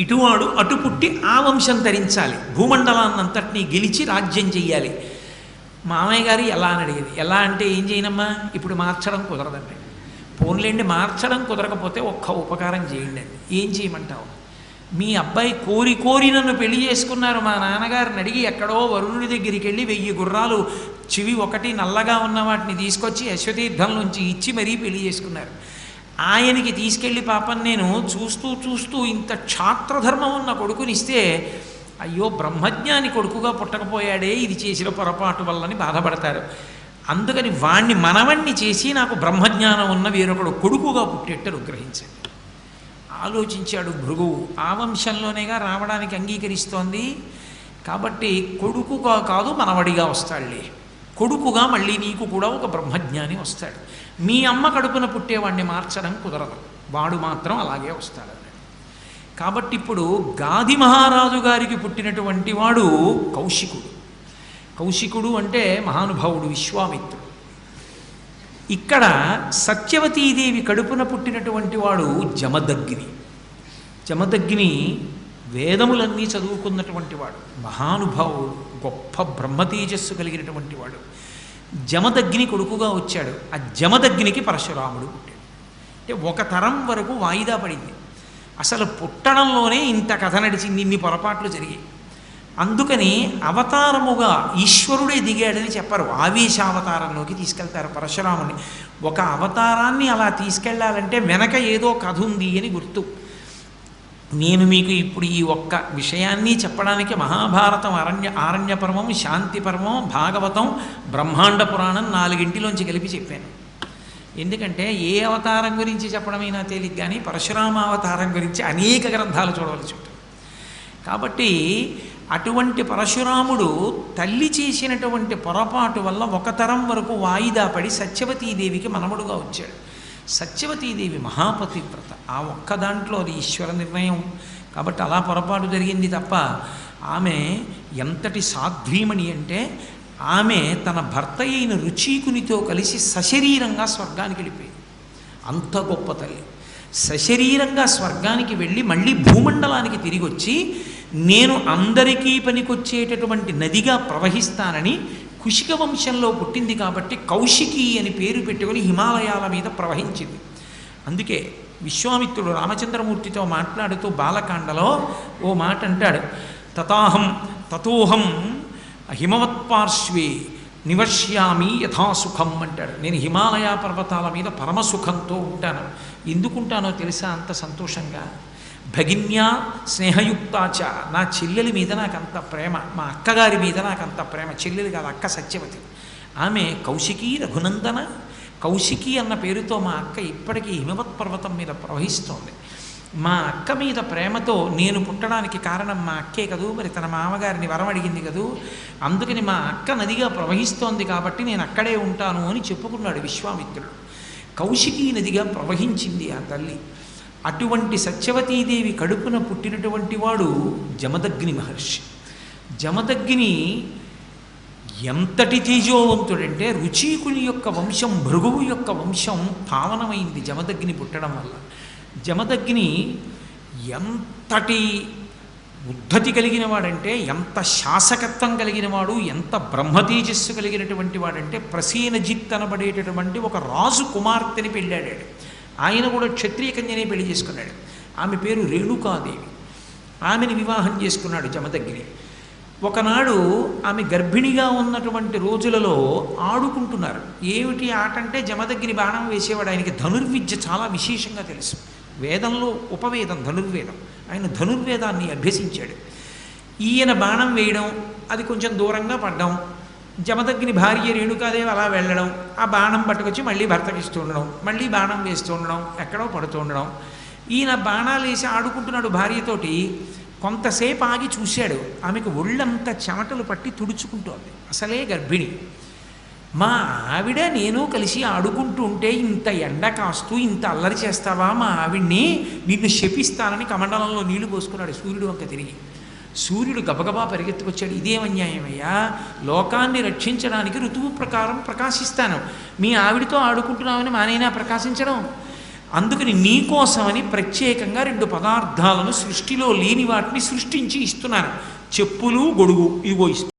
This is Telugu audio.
ఇటువాడు అటు పుట్టి ఆ వంశం ధరించాలి. భూమండలాన్నంతటినీ గెలిచి రాజ్యం చెయ్యాలి. మామయ్య గారు ఎలా అని అడిగేది ఎలా అంటే ఏం చేయనమ్మా? ఇప్పుడు మార్చడం కుదరదండి. పోన్లేండి మార్చడం కుదరకపోతే ఒక్క ఉపకారం చేయండి అండి ఏం చేయమంటావు? మీ అబ్బాయి కోరి కోరి నన్ను పెళ్ళి చేసుకున్నారు. మా నాన్నగారిని అడిగి ఎక్కడో వరుణుడి దగ్గరికి వెళ్ళి వెయ్యి గుర్రాలు చివి ఒకటి నల్లగా ఉన్న వాటిని తీసుకొచ్చి అశ్వతీర్థంలోంచి ఇచ్చి మరీ పెళ్ళి చేసుకున్నారు. ఆయనకి తీసుకెళ్ళి పాపం నేను చూస్తూ చూస్తూ ఇంత క్షాత్రధర్మం ఉన్న కొడుకునిస్తే అయ్యో బ్రహ్మజ్ఞాని కొడుకుగా పుట్టకపోయాడే ఇది చేసిన పొరపాటు వల్లని బాధపడతారు. అందుకని వాణ్ణి మనవణ్ణి చేసి నాకు బ్రహ్మజ్ఞానం ఉన్న వేరొకడు కొడుకుగా పుట్టేట్టు అనుగ్రహించండి ఆలోచించాడు భృగువు ఆ వంశంలోనేగా రావడానికి అంగీకరిస్తోంది. కాబట్టి కొడుకుగా కాదు మనవడిగా వస్తాడులే కొడుకుగా మళ్ళీ నీకు కూడా ఒక బ్రహ్మజ్ఞాని వస్తాడు. మీ అమ్మ కడుపున పుట్టేవాడిని మార్చడం కుదరదు. వాడు మాత్రం అలాగే వస్తాడు కాబట్టి ఇప్పుడు గాది మహారాజు గారికి పుట్టినటువంటి వాడు కౌశికుడు. కౌశికుడు అంటే మహానుభావుడు విశ్వామిత్రుడు. ఇక్కడ సత్యవతీదేవి కడుపున పుట్టినటువంటి వాడు జమదగ్ని. జమదగ్ని వేదములన్నీ చదువుకున్నటువంటి వాడు మహానుభావుడు గొప్ప బ్రహ్మతేజస్సు కలిగినటువంటి వాడు. జమదగ్ని కొడుకుగా వచ్చాడు. ఆ జమదగ్నికి పరశురాముడు పుట్టాడు. అంటే ఒక తరం వరకు వాయిదా పడింది. అసలు పుట్టడంలోనే ఇంత కథ నడిచింది ఇన్ని పొరపాట్లు జరిగాయి. అందుకని అవతారముగా ఈశ్వరుడే దిగాడని చెప్పరు. ఆవేశావతారంలోకి తీసుకెళ్తారు పరశురాముని. ఒక అవతారాన్ని అలా తీసుకెళ్ళాలంటే వెనక ఏదో కథ ఉంది అని గుర్తు. నేను మీకు ఇప్పుడు ఈ ఒక్క విషయాన్ని చెప్పడానికి మహాభారతం అరణ్య ఆరణ్య పర్వం శాంతి పర్వం భాగవతం బ్రహ్మాండ పురాణం నాలుగింటిలోంచి కలిపి చెప్పాను. ఎందుకంటే ఏ అవతారం గురించి చెప్పడమైనా తేలిక కానీ పరశురామ అవతారం గురించి అనేక గ్రంథాలు చూడవలసి ఉంటుంది. కాబట్టి అటువంటి పరశురాముడు తల్లి చేసినటువంటి పొరపాటు వల్ల ఒక తరం వరకు వాయిదా పడి సత్యవతీదేవికి మనముడుగా వచ్చాడు. సత్యవతీదేవి మహాపతివ్రత ఆ ఒక్క దాంట్లో అది ఈశ్వర నిర్ణయం. కాబట్టి అలా పొరపాటు జరిగింది తప్ప ఆమె ఎంతటి సాధ్వీమణి అంటే ఆమె తన భర్త అయిన రుచీకునితో కలిసి సశరీరంగా స్వర్గానికి వెళ్ళిపోయింది. అంత గొప్ప తల్లి. సశరీరంగా స్వర్గానికి వెళ్ళి మళ్ళీ భూమండలానికి తిరిగి వచ్చి నేను అందరికీ పనికొచ్చేటటువంటి నదిగా ప్రవహిస్తానని కుషిక వంశంలో పుట్టింది కాబట్టి కౌశికి అని పేరు పెట్టుకొని హిమాలయాల మీద ప్రవహించింది. అందుకే విశ్వామిత్రుడు రామచంద్రమూర్తితో మాట్లాడుతూ బాలకాండలో ఓ మాట అంటాడు. తతాహం తతోహం హిమవత్పార్శ్వే నివర్ష్యామి యథాసుఖం అంటాడు. నేను హిమాలయ పర్వతాల మీద పరమసుఖంతో ఉంటాను. ఎందుకుంటానో తెలుసా? అంత సంతోషంగా. భగిన్యా స్నేహయుక్తాచ నా చెల్లెలి మీద నాకు అంత ప్రేమ మా అక్కగారి మీద నాకు అంత ప్రేమ. చెల్లెలు కాదు అక్క సత్యవతి. ఆమె కౌశికి రఘునందన. కౌశికి అన్న పేరుతో మా అక్క ఇప్పటికీ హిమవత్ పర్వతం మీద ప్రవహిస్తోంది. మా అక్క మీద ప్రేమతో నేను పుట్టడానికి కారణం మా అక్కే కదూ? మరి తన మామగారిని వరం అడిగింది కదూ? అందుకని మా అక్క నదిగా ప్రవహిస్తోంది కాబట్టి నేను అక్కడే ఉంటాను అని చెప్పుకున్నాడు విశ్వామిత్రుడు. కౌశికీ నదిగా ప్రవహించింది ఆ తల్లి. అటువంటి సత్యవతీదేవి కడుపున పుట్టినటువంటి వాడు జమదగ్ని మహర్షి. జమదగ్ని ఎంతటి తేజోవంతుడంటే రుచీకుని యొక్క వంశం భృగువు యొక్క వంశం పావనమైంది జమదగ్ని పుట్టడం వల్ల. జమదగ్ని ఎంతటి ఉద్ధతి కలిగిన వాడంటే ఎంత శాసకత్వం కలిగిన వాడు ఎంత బ్రహ్మతేజస్సు కలిగినటువంటి వాడంటే ప్రసీనజిత్ అనబడేటటువంటి ఒక రాజు కుమార్తెని పెళ్ళాడాడు. ఆయన కూడా క్షత్రియ కన్యనే పెళ్ళి చేసుకున్నాడు. ఆమె పేరు రేణుకాదేవి. ఆమెని వివాహం చేసుకున్నాడు జమదగ్గిరి ఒకనాడు ఆమె గర్భిణిగా ఉన్నటువంటి రోజులలో ఆడుకుంటున్నారు. ఏమిటి ఆట అంటే జమదగ్గిరి బాణం వేసేవాడు ఆయనకి ధనుర్విద్య చాలా విశేషంగా తెలుసు. వేదంలో ఉపవేదం ధనుర్వేదం. ఆయన ధనుర్వేదాన్ని అభ్యసించాడు. ఈయన బాణం వేయడం అది కొంచెం దూరంగా పడ్డం జమదగ్ని భార్య రేణుకాదేవి అలా వెళ్ళడం ఆ బాణం పట్టుకొచ్చి మళ్ళీ భర్తకి ఇస్తూ ఉండడం మళ్ళీ బాణం వేస్తూ ఉండడం ఎక్కడో పడుతూ ఉండడం. ఈయన బాణాలు వేసి ఆడుకుంటున్నాడు భార్యతోటి కొంతసేపు ఆగి చూశాడు. ఆమెకు ఒళ్ళంతా చెమటలు పట్టి తుడుచుకుంటోంది. అసలే గర్భిణి. మా ఆవిడ నేను కలిసి ఆడుకుంటూ ఉంటే ఇంత ఎండ కాస్తూ ఇంత అల్లరి చేస్తావా మా ఆవిడ్ని? నిన్ను శపిస్తానని కమండలంలో నీళ్ళు పోసుకున్నాడు సూర్యుడు వంక తిరిగి. సూర్యుడు గబగబా పరిగెత్తుకొచ్చాడు. ఇదేమన్యాయమయ్యా లోకాన్ని రక్షించడానికి ఋతువు ప్రకారం ప్రకాశిస్తాను. మీ ఆవిడతో ఆడుకుంటున్నామని మానైనా ప్రకాశించడం. అందుకని నీకోసమని ప్రత్యేకంగా రెండు పదార్థాలను సృష్టిలో లేని వాటిని సృష్టించి ఇస్తున్నాను. చెప్పులు గొడుగు ఇవో ఇస్తాను